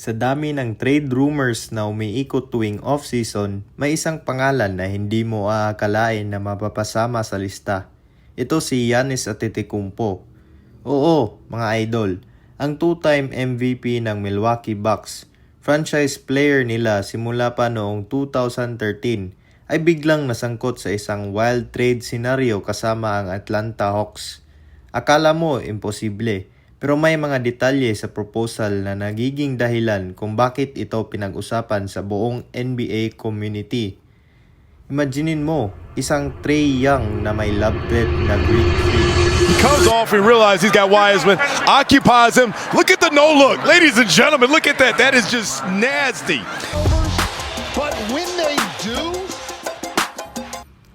Sa dami ng trade rumors na umiikot tuwing off-season, may isang pangalan na hindi mo aakalain na mapapasama sa lista. Ito si Giannis Antetokounmpo. Oo, mga idol, ang two-time MVP ng Milwaukee Bucks, franchise player nila simula pa noong 2013, ay biglang nasangkot sa isang wild trade scenario kasama ang Atlanta Hawks. Akala mo imposible, pero may mga detalye sa proposal na nagiging dahilan kung bakit ito pinag-usapan sa buong NBA community. Imaginein mo, isang Trey Young na may love threat na Greek. He comes off and realizes he's got Wiseman, occupies him. Look at the no look. Ladies and gentlemen, look at that. That is just nasty. But when they do,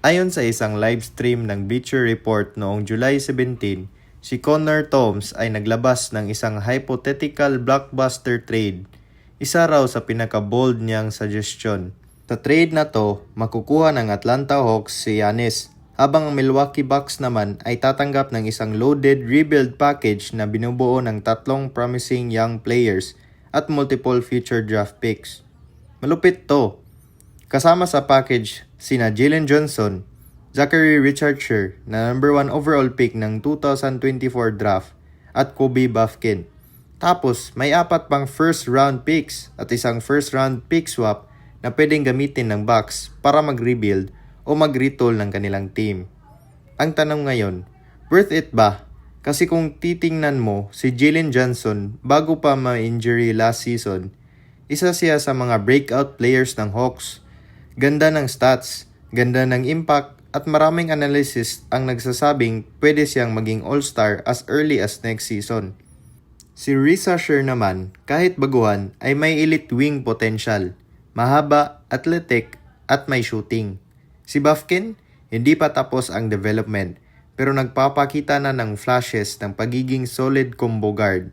Ayon sa isang live stream ng Bleacher Report noong July 17, si Connor Toms ay naglabas ng isang hypothetical blockbuster trade. Isa raw sa pinaka-bold niyang suggestion. Sa trade na to, makukuha ng Atlanta Hawks si Giannis, habang ang Milwaukee Bucks naman ay tatanggap ng isang loaded rebuild package na binubuo ng tatlong promising young players at multiple future draft picks. Malupit to, Kasama sa package sina Jalen Johnson, Zachary Richardson na number 1 overall pick ng 2024 draft at Kobe Buffkin. Tapos may apat pang first round picks at isang first round pick swap na pwedeng gamitin ng Bucks para mag-rebuild o mag-retool ng kanilang team. Ang tanong ngayon, worth it ba? Kasi kung titingnan mo si Jalen Johnson bago pa ma-injury last season, isa siya sa mga breakout players ng Hawks. Ganda ng stats, ganda ng impact, at maraming analysis ang nagsasabing pwede siyang maging all-star as early as next season. Si Risa Sher naman, kahit baguhan, ay may elite wing potential. Mahaba, athletic, at may shooting. Si Buffkin, hindi pa tapos ang development, pero nagpapakita na ng flashes ng pagiging solid combo guard.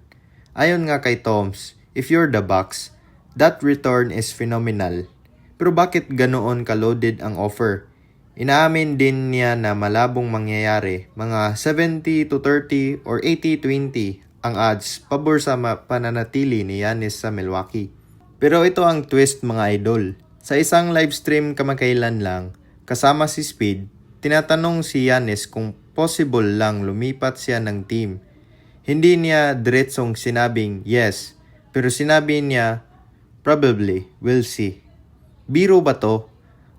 Ayon nga kay Toms, if you're the Bucks, that return is phenomenal. Pero bakit ganoon ka-loaded ang offer? Inaamin din niya na malabong mangyayari, mga 70 to 30 or 80-20 ang odds pabor sa pananatili ni Yanis sa Milwaukee. Pero ito ang twist mga idol. Sa isang live stream kamakailan lang, kasama si Speed, tinatanong si Yanis kung possible lang lumipat siya ng team. Hindi niya diretsong sinabing yes, pero sinabi niya, probably, we'll see. Biro ba to?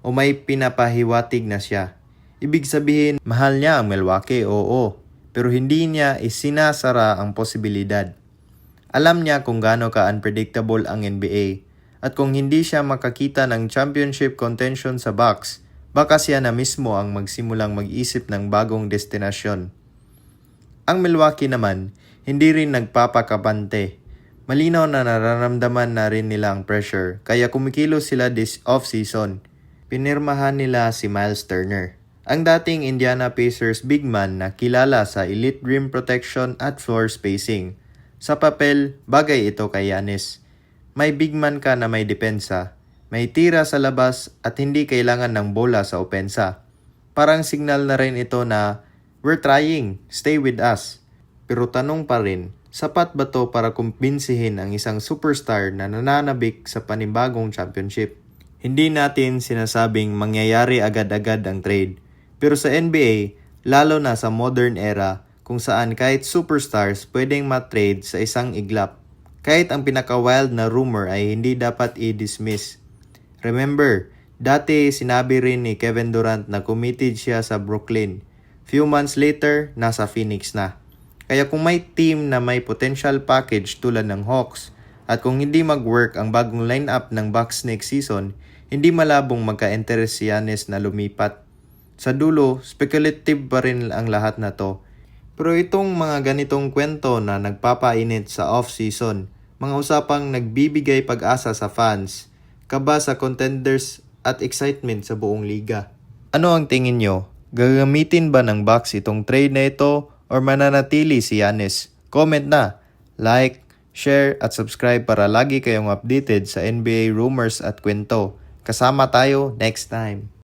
O may pinapahiwatig na siya? Ibig sabihin, mahal niya ang Milwaukee, oo. Pero hindi niya isinasara ang posibilidad. Alam niya kung gaano ka-unpredictable ang NBA. At kung hindi siya makakita ng championship contention sa Bucks, baka siya na mismo ang magsimulang mag-isip ng bagong destinasyon. Ang Milwaukee naman, hindi rin nagpapakabante. Malinaw na nararamdaman na rin nila ang pressure, kaya kumikilos sila this off-season. Pinirmahan nila si Miles Turner. Ang dating Indiana Pacers big man na kilala sa elite rim protection at floor spacing. Sa papel, bagay ito kay Giannis. May big man ka na may depensa, may tira sa labas at hindi kailangan ng bola sa opensa. Parang signal na rin ito na, we're trying, stay with us. Pero tanong pa rin, sapat ba to para kumbinsihin ang isang superstar na nananabik sa panibagong championship? Hindi natin sinasabing mangyayari agad-agad ang trade. Pero sa NBA, lalo na sa modern era, kung saan kahit superstars pwedeng matrade sa isang iglap. Kahit ang pinaka-wild na rumor ay hindi dapat i-dismiss. Remember, dati sinabi rin ni Kevin Durant na committed siya sa Brooklyn. Few months later, nasa Phoenix na. Kaya kung may team na may potential package tulad ng Hawks, at kung hindi mag-work ang bagong lineup ng Bucks next season, hindi malabong magka-interest si Giannis na lumipat. Sa dulo, speculative pa rin ang lahat na to. Pero itong mga ganitong kwento na nagpapainit sa off-season, mga usapang nagbibigay pag-asa sa fans, kaba sa contenders at excitement sa buong liga. Ano ang tingin nyo? Gagamitin ba ng Bucks itong trade na ito or mananatili si Giannis? Comment na, like, share at subscribe para lagi kayong updated sa NBA rumors at kwento. Kasama tayo next time.